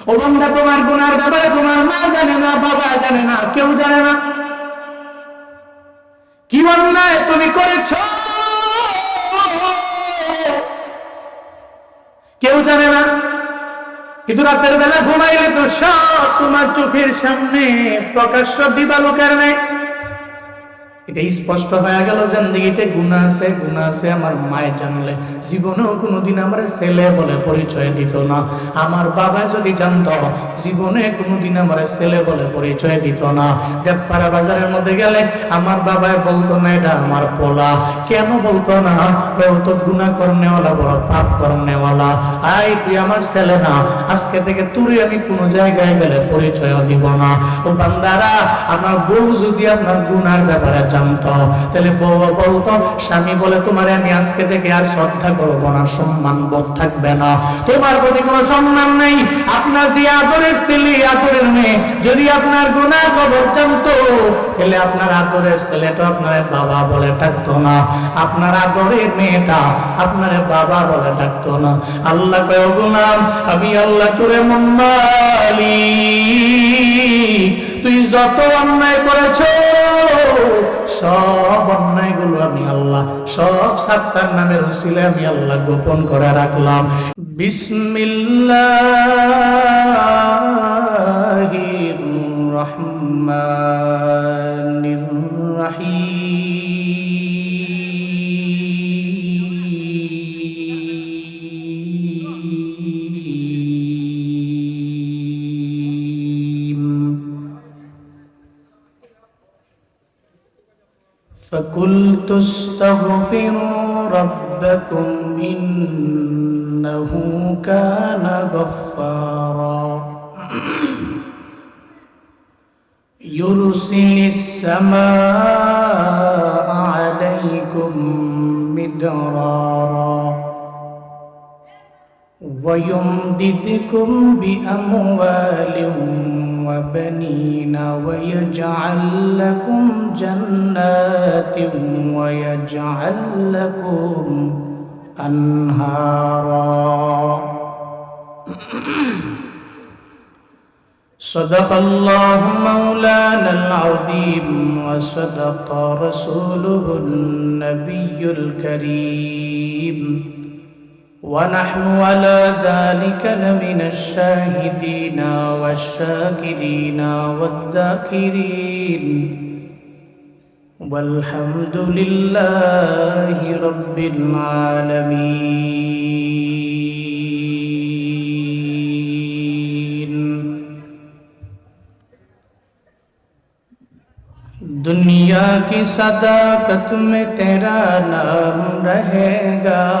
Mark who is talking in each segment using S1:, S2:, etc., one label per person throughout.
S1: ও বন্ধা তোমার গুনার ব্যাপারে তোমার মা জানে না, বাবা জানে না, কেউ জানে না। কি অন্যায় তুমি করেছ? কেউ জানে না। কিন্তু রাতের বেলা ঘুমাইলে তো সব তোমার চোখের সামনে প্রকাশ্য দিবালোকের নেই এটা স্পষ্ট হয়ে গেল, জিন্দগিতে গুণা আছে গুণা আছে, আমার মায়ের জানলে। জীবনেও কোনোদিন আমার ছেলে বলে পরিচয় দিত না। আমার বাবা যদি জানত, জীবনে কোনোদিন আমার ছেলে বলে পরিচয় দিত না। দেবপাড়া বাজারের মধ্যে গেলে আমার বাবাই বলতো না এটা আমার পোলা। কেন বলতো না? ও তো গুণা করনেওয়ালা, বড় পাপ করনেওয়ালা। আই তুই আমার ছেলে না। আজকে থেকে তুই আমি কোনো জায়গায় গেলে পরিচয় দিব না। ও বান্দারা, আমার বউ যদি আপনার গুণার ব্যাপারে জানতো। তাহলে বউ বলতো, স্বামী বলে তোমারে আমি আজকে থেকে আর শ্রদ্ধা করব না, সম্মান বোধ থাকবে না। তোমার প্রতি কোনো সম্মান নেই। আপনার যে আদরের ছেলে, আদরের মেয়ে, যদি আপনার গুনার খবর জানতো, তাহলে আপনার আদরের ছেলেটা আপনার বাবা বলে ডাকতো না। আপনার আদরের মেয়েটা আপনার বাবা বলে ডাকতো না। আল্লাহ কয় গুলাম, আমি আল্লাহ তোরে মন তুই যত অন্যায় করেছ সব অন্যায়গুলো আমি আল্লাহ, সব সাত্তার নামের উসিলে আমি আল্লাহ গোপন করে রাখলাম। বিসমিল্লাহির فقلت استغفروا ربكم إنه كان غفارا. يرسل السماء عليكم مدرارا. ويمددكم بأموال وبنين ويجعل لكم جنات ويجعل لكم أنهارا. صدق الله مولانا العظيم وصدق رسوله النبي الكريم. ونحن على ذلك لمن الشاهدين والشاكرين والذاكرين. والحمد لله رب العالمين. دنیا کی صداقت میں تیرا نام رہے گا۔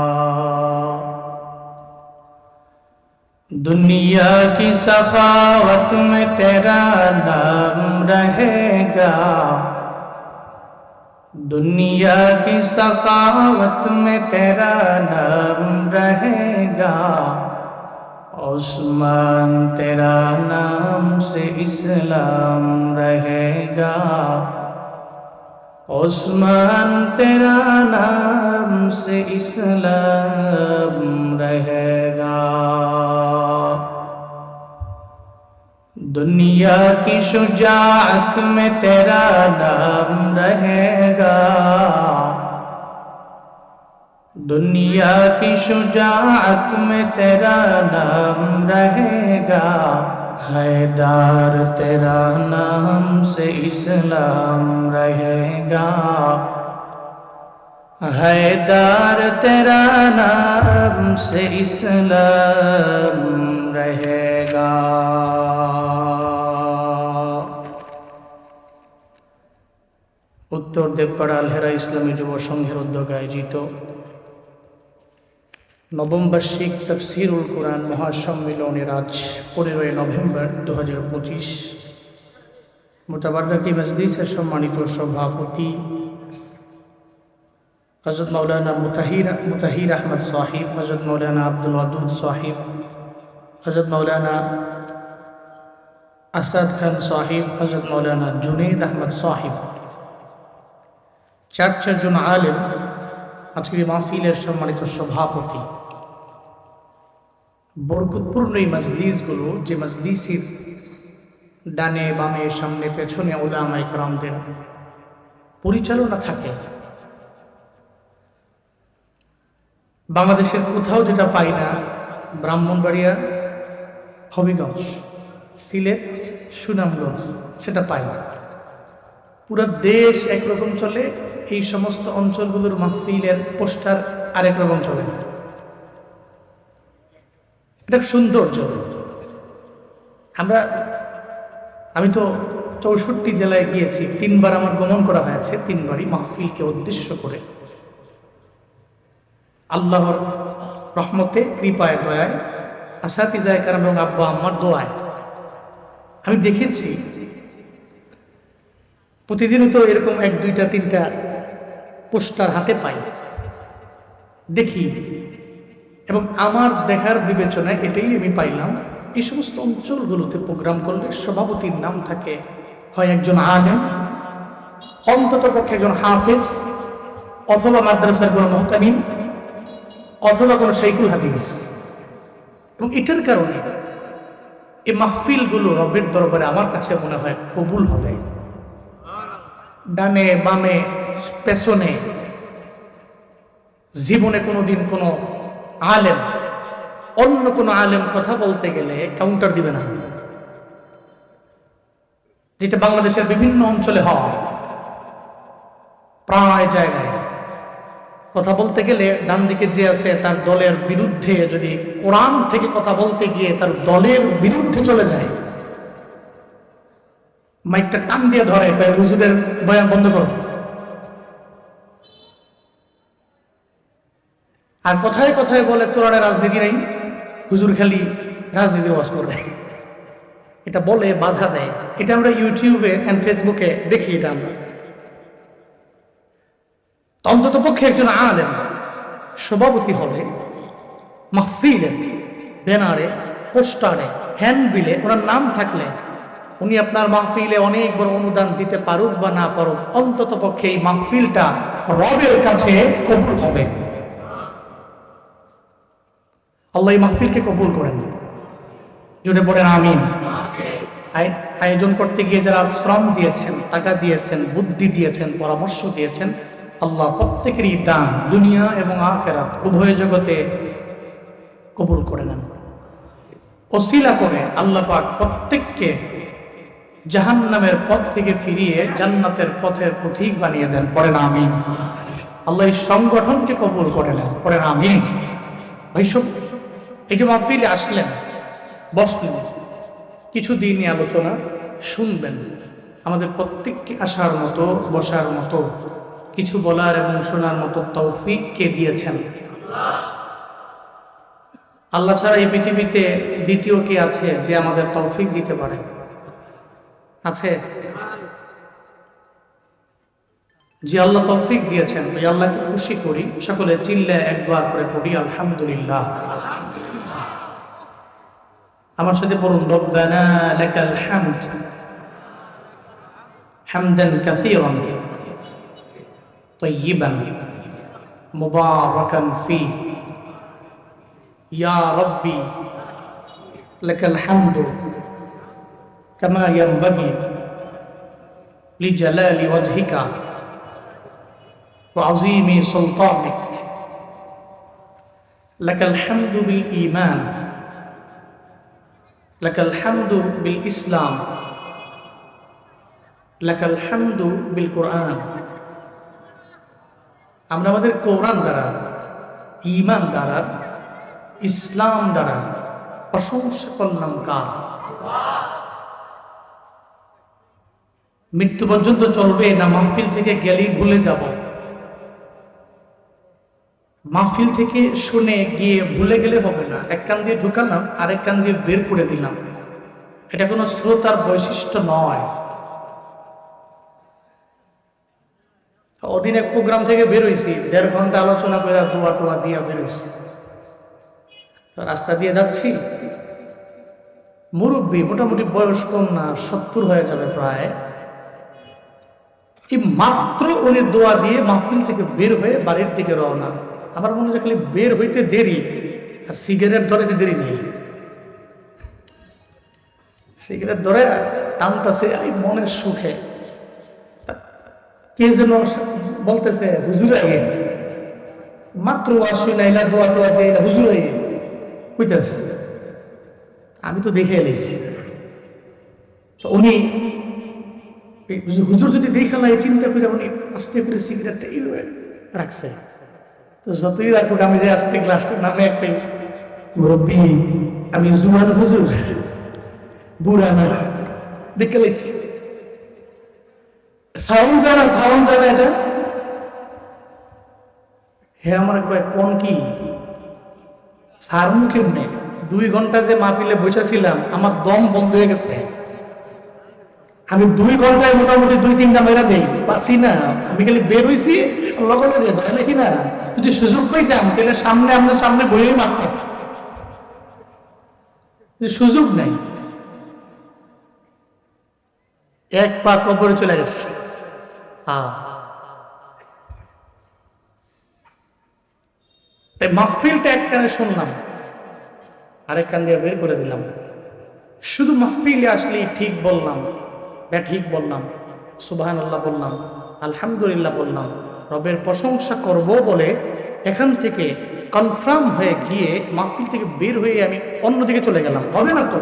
S1: دنیا کی سخاوت میں تیرا نام رہے گا۔ دنیا کی سخاوت میں تیرا نام رہے گا۔ عثمان تیرا نام سے اسلام رہے گا۔ عثمان تیرا نام سے اسلام رہے گا۔ دنیا کی شجاعت میں تیرا نام رہے گا۔ دنیا کی شجاعت میں تیرا نام رہے گا۔ حیدار تیرا نام سے اسلام رہے گا۔ حیدار تیرا نام سے اسلام উত্তর দেবপাড়া আলহেরা ইসলামী যুব সংঘের উদ্যোগে আয়োজিত নবম বার্ষিক তফসিরুল কোরআন মহাসম্মেলনের আজ পনেরোই নভেম্বর দু হাজার পঁচিশ। মোটাবারকি মজলিসের সম্মানিত সভাপতি হজরত মৌলানা মুতাহির মুতাহির আহমদ সাহিব হজরত মৌলানা আব্দুল ওয়াদুদ সাহিব হজরত মৌলানা আসাদ খান সাহিব হজরত মৌলানা জুনেদ আহমদ সাহিব। চার চারজন আলেম, আজকের মাহফিলের সম্মানিত সভাপতি। বরকতপূর্ণ এই মজলিসগুলো, যে মজলিসের ডানে, বামে, সামনে, পেছনে ওলামাই করমদের পরিচালনা থাকে। বাংলাদেশের কোথাও যেটা পাই না, ব্রাহ্মণবাড়িয়া, হবিগঞ্জ, সিলেট, সুনামগঞ্জ, সেটা পাই না। পুরো দেশ একরকম চলে এই সমস্ত অঞ্চলগুলোর মাহফিলের পোস্টার আরেক রকম চলে। এটা সৌন্দর্য। আমরা, আমি তো চৌষট্টি জেলায় গিয়েছি, তিনবার আমার গমন করা হয়েছে তিনবারই মাহফিলকে উদ্দেশ্য করে। আল্লাহর রহমতে, কৃপায়, দয়ায়, আসাতিজায় কারণ এবং আব্বা আমার দোয়ায়। আমি দেখেছি প্রতিদিনও তো এরকম এক, দুইটা, তিনটা পোস্টার হাতে পাই। দেখি। এবং আমার দেখার বিবেচনায় এটাই আমি পাইলাম, এই সমস্ত অঞ্চলগুলোতে প্রোগ্রাম করলে সভাপতির নাম থাকে, হয় একজন আলেম, অন্তত পক্ষে একজন হাফেজ, অথবা মাদ্রাসার কোনো মহতামিম, অথবা কোনো সাইকুল হাদিস। এবং এটার কারণে এই মাহফিলগুলো রবের দরবারে আমার কাছে মনে হয় কবুল হবে। ডানে, বামে, পেছনে। জীবনে কোনোদিন কোনো আলেম, অন্য কোনো আলেম কথা বলতে গেলে কাউন্টার দিবে না। যেটা বাংলাদেশের বিভিন্ন অঞ্চলে হয়, প্রায় জায়গায়। কথা বলতে গেলে ডান দিকে যে আছে তার দলের বিরুদ্ধে যদি কোরআন থেকে কথা বলতে গিয়ে তার দলের বিরুদ্ধে চলে যায় মাইকটা টান দিয়ে ধরে হুজুরের বয়ান বন্ধ করো। আর কথায় কথায় বলে কোরআনের রাজনীতি নেই, হুজুর খালি রাজনীতি ওয়াজ করবে। এটা বলে, বাধা দেয়। এটা আমরা ইউটিউবে অ্যান্ড ফেসবুকে দেখি এটা আমরা। অন্তত পক্ষে একজন আলেম, সভাপতি হবে, মাহফিলে, ব্যানারে, পোস্টারে হ্যান্ডবিলে ওনার নাম থাকলে উনি আপনার মাহফিলে অনেক বড় অনুদান দিতে পারুক বা না পারুক, অন্তত পক্ষে এই মাহফিলটা রবের কাছে কবুল হবে। আল্লাহ এই মাহফিলকে কবুল করেন। জুড়ে পড়েন আমিন। আয়োজন করতে গিয়ে যারা শ্রম দিয়েছেন, টাকা দিয়েছেন, বুদ্ধি দিয়েছেন, পরামর্শ দিয়েছেন, আল্লাহ প্রত্যেকেরই দান দুনিয়া এবং আখেরাত উভয় জগতে কবুল করে নেন। অশিলা করে আল্লাহ পাক প্রত্যেককে জাহান নামের পথ থেকে ফিরিয়ে জান্নাতের পথের পথিক বানিয়ে দেন। পড়েন আমিন। আল্লাহ এই সংগঠনকে কবুল করে নেন। পড়েন আমিন। ভাই সব, এই মাহফিলে আসলেন, বসলেন, কিছু দিনই আলোচনা, শুনবেন। আমাদের প্রত্যেককে আসার মতো, বসার মতো, কিছু বলার এবং শোনার মতো তৌফিক কে দিয়েছেন? আল্লাহ ছাড়া এই পৃথিবীতে দ্বিতীয় কে আছে যে আমাদের তৌফিক দিতে পারে? আছে যে আল্লাহ তৌফিক দিয়েছেন ওই আল্লাহকে খুশি করি সকলে চিল্লে একবার করে পড়ি আলহামদুলিল্লাহ আমার সাথে পড়ুন রব্বানা লাকাল হামদ হামদান কাসীরান طيبا مباركا فيه يا ربي لك الحمد كما ينبغي لجلال وجهك وعظيم سلطانك লাকাল হামদু বিল ইমান লাকাল হামদু বিল ইসলাম লাকাল হামদু বিল কোরআন আমরা আমাদের কোরআন দ্বারা ইমান দ্বারা ইসলাম দ্বারা প্রশংসা করলাম কার মৃত্যু পর্যন্ত চলবে না মাহফিল থেকে গেলেই ভুলে যাব। মাহফিল থেকে শুনে গিয়ে ভুলে গেলে হবে না। এক কান দিয়ে ঢুকালাম, আরেক কান দিয়ে বের করে দিলাম। এটা কোনো শ্রোতার বৈশিষ্ট্য নয়। ওদিন এক প্রোগ্রাম থেকে বেরোইছি দেড় ঘণ্টা আলোচনা করে দোয়া টোয়া দিয়া বেরোইছি রাস্তা দিয়ে যাচ্ছি। মুরব্বী মোটামুটি বয়স কম না, সত্তর হয়ে যাবে প্রায়। এই মাত্র উনি দোয়া দিয়ে মাহফিল থেকে বের হয়ে বাড়ির দিকে রওনা। আমার মনে হয় খালি বের হইতে দেরি, আর সিগারেট ধরে যে দেরি নেই। সিগারেট ধরে টানতেছে এই মনের সুখে। কে যেন বলতেছে, হুজুর আগে মাত্র আসুই না এলা দোয়া দিয়ে এলা হুজুর আমি তো দেখে এলেছি তো উনি হুজুর যদি দেখে না, এই চিন্তা করে উনি আস্তে করে সিগারেটটা এইভাবে রাখছে। তো যতই রাখুক, আমি যে আস্তে গ্লাসটা নামে একটা মুরব্বী, আমি জুয়ান হুজুর, বুড়া না, দেখে লাইছি। এটা। হে আমার কয়, কোন কি? সার মুখে দুই ঘণ্টা যে মাহফিলে বসেছিলাম আমার দম বন্ধ হয়ে গেছে। আমি দুই ঘন্টায় মোটামুটি দুই, তিনটা মেরা দেই। পারছি না। আমি খালি বের হয়েছি লগে লগে ধরে না। যদি সুযোগ পাইতাম, তাহলে সামনে আপনার সামনে বইই মারতাম। সুযোগ নাই, এক পা কবরে চলে গেছে। তাই মাহফিলটা এক কানে শুনলাম আরেক কান দিয়ে বের করে দিলাম। শুধু মাহফিলে আসলেই ঠিক বললাম। বা ঠিক বললাম সুবাহান আল্লাহ বললাম, আলহামদুলিল্লাহ বললাম, রবের প্রশংসা করব বলে এখান থেকে কনফার্ম হয়ে গিয়ে মাহফিল থেকে বের হয়ে আমি অন্যদিকে চলে গেলাম। হবে না তো?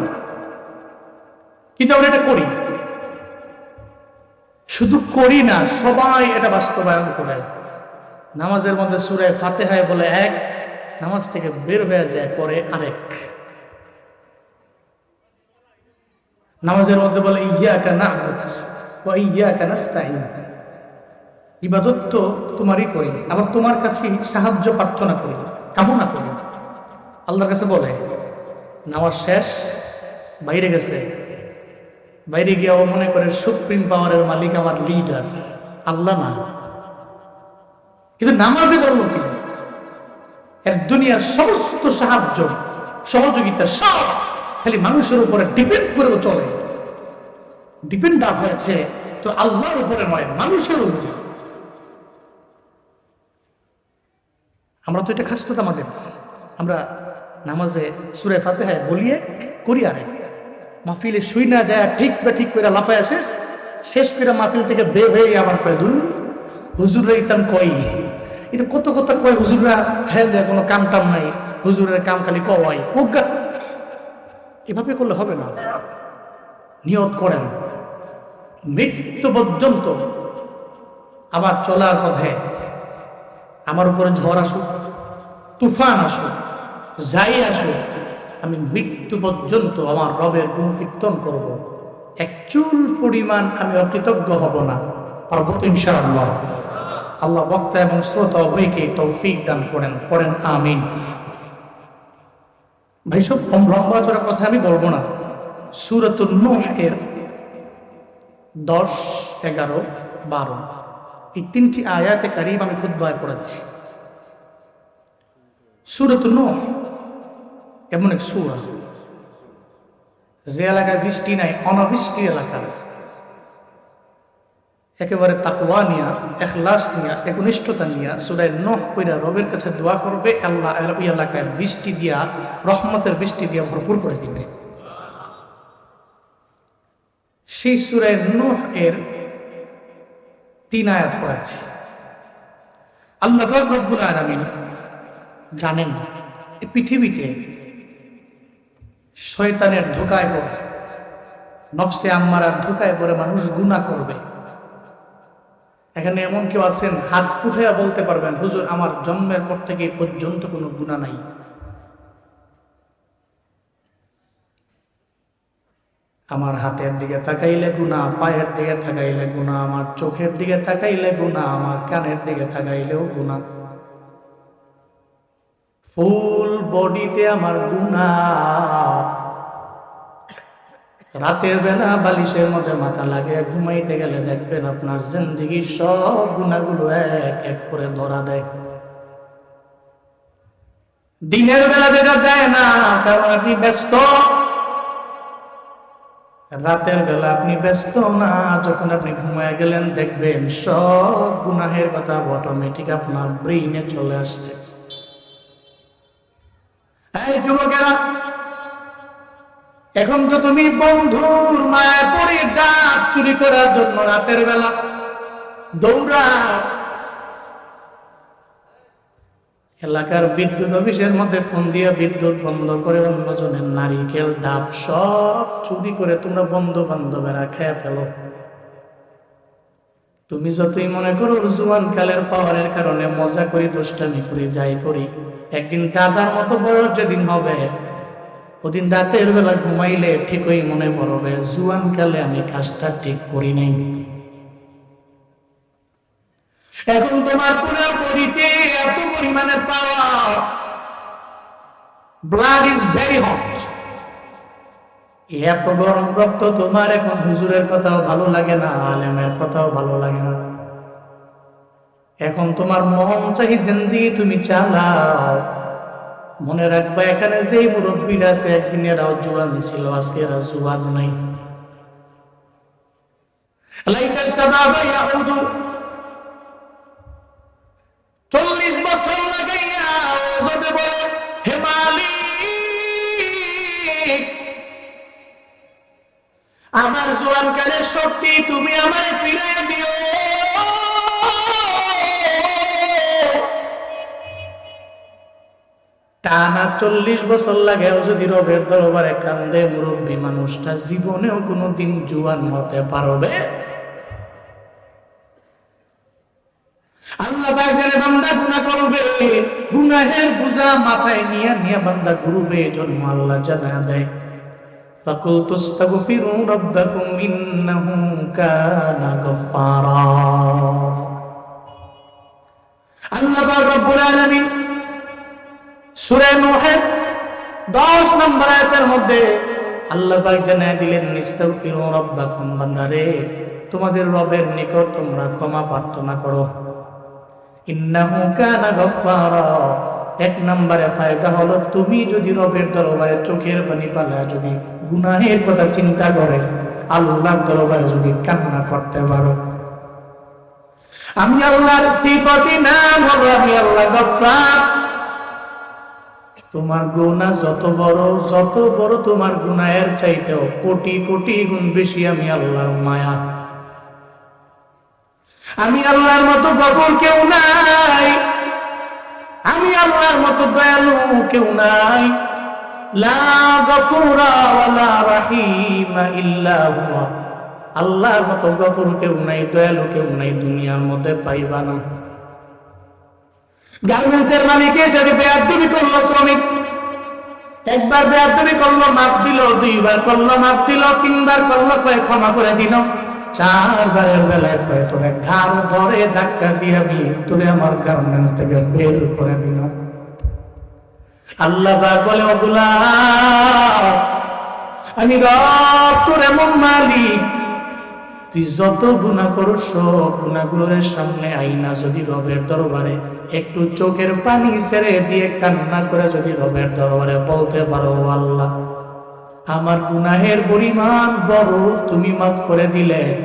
S1: কিন্তু আমরা এটা করি। শুধু করি না, সবাই এটা বাস্তবায়ন করে। নামাজের মধ্যে সুরে ফাতেহায় বলে এক, নামাজ থেকে বের হয়ে যায় পরে আরেক। নামাজের মধ্যে বলে ইয়া কানা ইয়া কানাস্তাইন ইবাদত তো তোমারই করি, আবার তোমার কাছে সাহায্য, প্রার্থনা করি, কামনা করি। আল্লাহর কাছে বলে, নামাজ শেষ, বাইরে গেছে। বাইরে গিয়ে ও মনে করে সুপ্রিম পাওয়ারের মালিক আমার লিডার আল্লাহ না। কিন্তু নামাজে বলব কি? এর দুনিয়ার সমস্ত সাহায্য, সহযোগিতা সব খালি মানুষের উপরে ডিপেন্ড করে চলে। ডিপেন্ড হয়েছে, তো আল্লাহর উপরে নয়, মানুষের উপরে। আমরা তো এটা খাস কথা আমাদের আমরা নামাজে সুরে ফাতে হ্যাঁ বলিয়ে করি আরে মাহফিলে শুই না যায়, ঠিক বা ঠিক করে লাফায় শেষ। শেষ করে মাহফিল থেকে বে হয়ে আবার কয় দু হুজুররা ইতাম কই? এটা কত কত কয় হুজুররা দেয় কোনো কাম টাম নাই। হুজুরের কাম খালি প্রজ্ঞা এভাবে করলে হবে না। নিয়ত করেন। মৃত্যু পর্যন্ত আবার চলার পথে আমার উপরে ঝড় আসুক, তুফান আসুক, যাই আসুক, আমি মৃত্যু পর্যন্ত আমার রবের গুণ কীর্তন করব। এক চুল পরিমাণ আমি অকৃতজ্ঞ হব না। পারব ইনশাআল্লাহ। আল্লাহ বক্তা এবং শ্রোতা উভয়কে তৌফিক দান করেন, পড়েন, আমিন। ভাই, সব লম্বা চড়া কথা আমি বলব না। সুরত নোহ এর দশ, এগারো, বারো। এই তিনটি আয়াতে কারিম আমি খুদ্বায় পড়াচ্ছি। সুরত নোহ এমন এক সুর। যে এলাকায় বৃষ্টি নাই, অনাবৃষ্টি এলাকা। একেবারে তাকুয়া নিয়া, এখলাস নিয়া, একনিষ্ঠতা নিয়া সুরায় নহ কইরা রবের কাছে দোয়া করবে, আল্লাহ ওই এলাকায় বৃষ্টি দিয়া, রহমতের বৃষ্টি দিয়া ভরপুর করে দিবে। সেই সুরায় নহ এর তিন আয়াত পড়াচ্ছি। আল্লাহ রব্বুল আলামিন জানেন পৃথিবীতে শয়তানের ধোকায় পড়ে, নফসে আম্মারার ধোকায় পড়ে মানুষ গুণা করবে। এখানে এমন কেউ আছেন, হাত উঠাইয়া বলতে পারবেন, হুজুর, আমার জন্মের পর থেকে পর্যন্ত কোনো গুণা নাই। আমার হাতের দিকে তাকাইলে গুণা পায়ের দিকে তাকাইলে গুণা আমার চোখের দিকে তাকাইলে গুণা আমার কানের দিকে তাকাইলেও গুণা ফুল বডিতে আমার গুণা রাতের বেলা বালিশের মধ্যে মাথা লাগে, ঘুমাইতে গেলে দেখবেন আপনার জিন্দিগির সব গুণাগুলো এক এক করে ধরা দেয়। দিনের বেলা যেটা দেয় না কারণ আপনি ব্যস্ত। রাতের বেলা আপনি ব্যস্ত না, যখন আপনি ঘুমায় গেলেন, দেখবেন সব গুনাহের কথা অটোমেটিক আপনার ব্রেইনে চলে আসছে। এই যুবকেরা এখন তো তুমি বন্ধুর মায়ের পরে ডাক চুরি করার জন্য রাতের বেলা দৌড়া এলাকার বিদ্যুৎ অফিসের মধ্যে ফোন দিয়ে বিদ্যুৎ বন্ধ করে অন্যজনের নারিকেল ডাব সব চুরি করে তোমরা বন্ধু বান্ধবেরা খেয়ে ফেলো। তুমি যতই মনে করো জুয়ান কালের পাওয়ারের কারণে মজা করি, দুষ্টামি করি, যাই করি, একদিন দাদার মতো বয়স যেদিন হবে ওদিন রাতের বেলা ঘুমাইলে ঠিক ঠিকই মনে পড়বে, জুয়ান কালে আমি কাজটা ঠিক করি নাই। এখন তোমার পুরো বডিতে এত পরিমাণে পাওয়া ব্লাড ইজ ভেরি হট এত গরম রক্ত তোমার এখন হুজুরের কথাও ভালো লাগে না, আলেমের কথাও ভালো লাগে না। এখন তোমার মন চাই জিন্দি তুমি চালাও। মনে রাখবা, এখানে যেই মুরব্বীরা আছে, একদিন এরাও জোয়ান ছিল, আজকে এরা জোয়ান নাই। চল্লিশ বছর আমার জোয়ানকালের শক্তি তুমি আমার ফিরে দিও। টানা চল্লিশ বছর লাগে যদি রবের দরবারে কান্দে মুরব্বী মানুষটা জীবনেও কোনো দিন জুয়ান হতে পারবে? আল্লাহ বান্দা করবে, গুনাহের মাথায় নিয়ে নিয়ে বান্দা ঘুরবে জন্ম আল্লাহ জানা দেয় ফাকুল তুস্তাগফিরু রাব্বাকুম ইন্নাহু কানা আল্লাহ সূরা নূহের 10 নম্বর আয়াতের মধ্যে আল্লাহ পাক জানায় দিলেন নিস্তাগফিরু রাব্বাকুম বান্দারে, তোমাদের রবের নিকট তোমরা ক্ষমা প্রার্থনা করো। ইন্নাহু কানা গফফারা। এক নম্বরে ফায়দা হলো, তুমি যদি রবের দরবারে চোখের পানি পালা যদি গুনাহের কথা চিন্তা করে, আল্লাহর দরবারে যদি কান্না করতে পারো। আমি আল্লাহর সিফতি নাম হলো, আমি আল্লাহ গফফার। তোমার গুণা যত বড় যত বড় তোমার গুনাহের চাইতেও কোটি কোটি গুণ বেশি আমি আল্লাহর মায়া। আমি আল্লাহর মতো গফর কেউ নাই। আমি আল্লাহর মতো দয়ালু কেউ নাই। আল্লাহর মতো গফুর কেউ নাই, দয়ালু কেউ নাই, দুনিয়ার মধ্যে পাইবা না। গার্মেন্টসের মালিক এসে বেয়াদবি করল শ্রমিক? একবার বেয়াদবি করল মাপ দিল, দুইবার করল মাপ দিল, তিনবার করল, কয়ে ক্ষমা করে দিল। চারবারের বেলায় কয়ে, তোরে ঘাড় ধরে ধাক্কা দিয়ে আমি তোরে আমার গার্মেন্টস থেকে বের করে দিল আল্লাহ বলে ওগুলা আমি রব তোর এমন মালিক তুই যত গুণা করো সব গুণাগুলোর সামনে আইনা যদি রবের দরবারে। একটু চোখের পানি ছেড়ে দিয়ে কান্না করে যদি রবের দরবারে বলতে পারো "ও আল্লাহ, আমার গুনাহের পরিমাণ বড়, তুমি মাফ করে দিলে।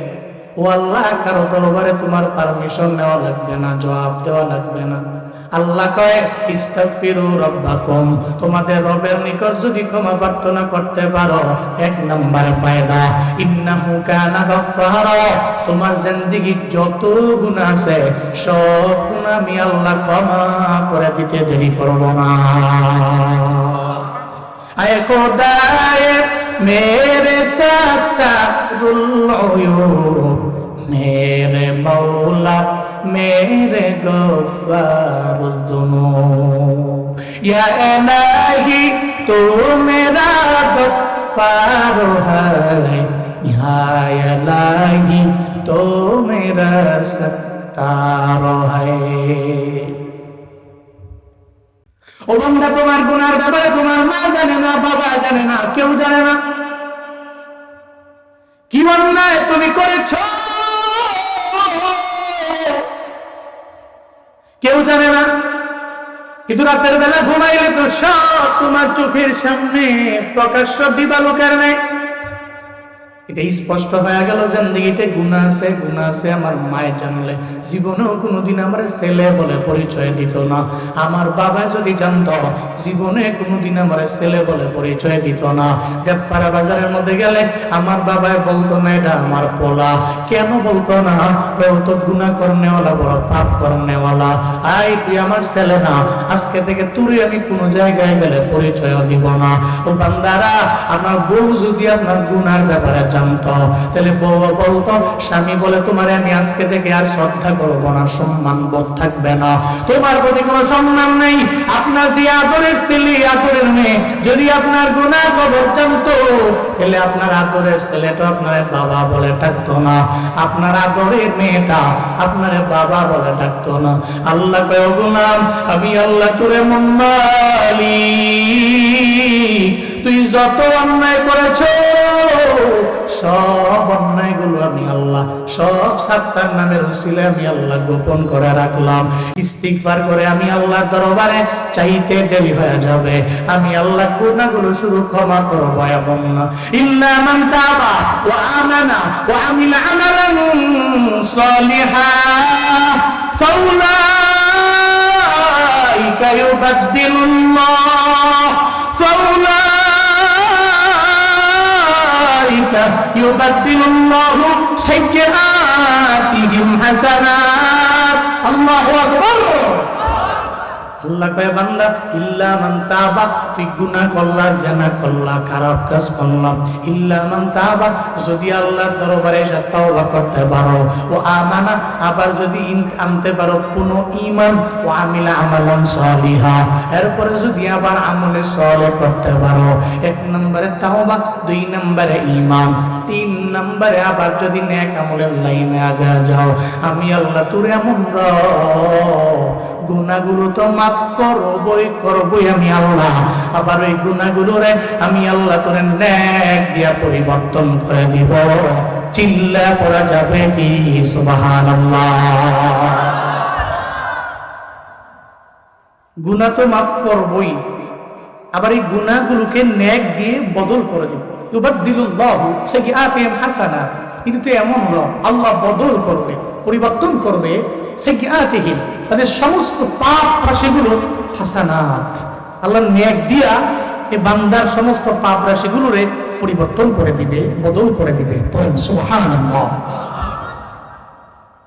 S1: ও আল্লাহ, কারও দরবারে তোমার পারমিশন নেওয়া লাগবে না, জবাব দেওয়া লাগবে না। আল্লাহ কয়, ইস্তাগফিরু রাব্বাকুম। তোমাদের রবের নিকট যদি ক্ষমা প্রার্থনা করতে পারো, এক নম্বর ফায়দা। ইন্নাহু কানা গাফফারা। তোমার জিন্দেগীর যত গুনাহ আছে, সব গুনাহ আমি আল্লাহ ক্ষমা করে দিতে দেরি করব না। আয় খোদায়ে, মেরে সাতারুল উয়ুব, মেরে মৌলা میرے گفار الذنوب یا الہی تو میرا گفار ہے یا الہی تو میرا ستار ہے ও বন্ধা তোমার গুনার ব্যাপারে তোমার মা জানে না বাবা জানে না কেউ জানে না কি অন্যায় তুমি করেছ কেউ জানে না। কিন্তু রাতের বেলা ঘুমাইলে তো সব তোমার চোখের সামনে প্রকাশ্য দিবালোকের নেই এটা স্পষ্ট হয়ে গেল, জিন্দগিতে গুণা আছে গুণা আছে, আমার মায়ের জানলে। জীবনেও কোনোদিন আমার ছেলে বলে পরিচয় দিত না। আমার বাবা যদি জানত, জীবনে কোনোদিন আমার ছেলে বলে পরিচয় দিত না। দেবপাড়া বাজারের মধ্যে গেলে আমার বাবাই বলতো না এটা আমার পোলা। কেন বলতো না? বলতো গুণা করনেওয়ালা, বড় পাপ করনেওয়ালা। আই তুই আমার ছেলে না। আজকে থেকে তুই আমি কোনো জায়গায় গেলে পরিচয় দিব না। ও বান্দারা, আমার বউ যদি আপনার গুনার ব্যাপারে জানতো। তাহলে বউ বলতো, স্বামী বলে তোমার আমি আজকে থেকে আর শ্রদ্ধা করব না, সম্মান বোধ থাকবে না। তোমার প্রতি কোনো সম্মান নেই। আপনার যে আদরের ছেলে, আদরের মেয়ে, যদি আপনার গুনার খবর জানতো, তাহলে আপনার আদরের ছেলেটা আপনার বাবা বলে ডাকতো না। আপনার আদরের মেয়েটা আপনার বাবা বলে ডাকতো না। আল্লাহ কয় গুনাম আমি আল্লাহ তোরে মন তুই যত অন্যায় করেছ সব অন্যায়গুলো আমি আল্লাহ, সব সাত্তার নামের উসিলে আমি আল্লাহ গোপন করে রাখলাম। ইস্তিকবার করে আমি আল্লাহ দরবারে চাইতে দেরি হয়ে যাবে। আমি আল্লাহ কোনা গুলো শুধু ক্ষমা করব এমন না। ইল্লা মান তাবা ওয়া আমানা ওয়া আমিলা আমালান সলিহা, ফাউলাইকা ইউবাদদিলুল্লাহ। ইউবাদদিলুল্লাহু সাইয়্যাতিহিম হাসানাত আল্লাহু আকবার আল্লাহ কয়, বান্দা, ইল্লা মান তাবা, তুই গুনাহ করলা, জানা করলা, খারাপ কাজ করলাম ইল্লা মান তাবা, যদি আল্লাহর দরবারে এসে তওবা করতে পারো। ও আমানা, আবার যদি আনতে পারো পুনো ঈমান, ও আমিলা আমালান সালিহা। এরপরে যদি আবার আমলে সলে করতে পারো, এক নম্বরে তাওবা, দুই নম্বরে ঈমান। তিন নম্বরে আবার যদি নেক আমলের লাইনে আগে যাও, আমি আল্লাহ তোর এমন রব। গুনাহগুলো তো মাফ করবই করবই আমি আল্লাহ। আবার ওই গুনাহগুলোরে আমি আল্লাহ নেক দিয়া পরিবর্তন করে দিব। চিল্লা পড়া যাবে কি? সুবহানাল্লাহ। গুনাহ তো মাফ করবই। আবার এই গুনাহগুলোকে নেক দিয়ে বদল করে দিব। ইউবাদদিলুল্লাহ সাইয়্যাতিহিম হাসানাত কিন্তু এমন আল্লাহ বদল করবে, পরিবর্তন করবে। সাইয়্যাতিহিম তাদের সমস্ত পাপ রাশিগুলো হাসানাত। আল্লাহ ন্যাক দিয়া এই বান্দার সমস্ত পাপ রাশিগুলোরে পরিবর্তন করে দিবে, বদল করে দিবে। সুহান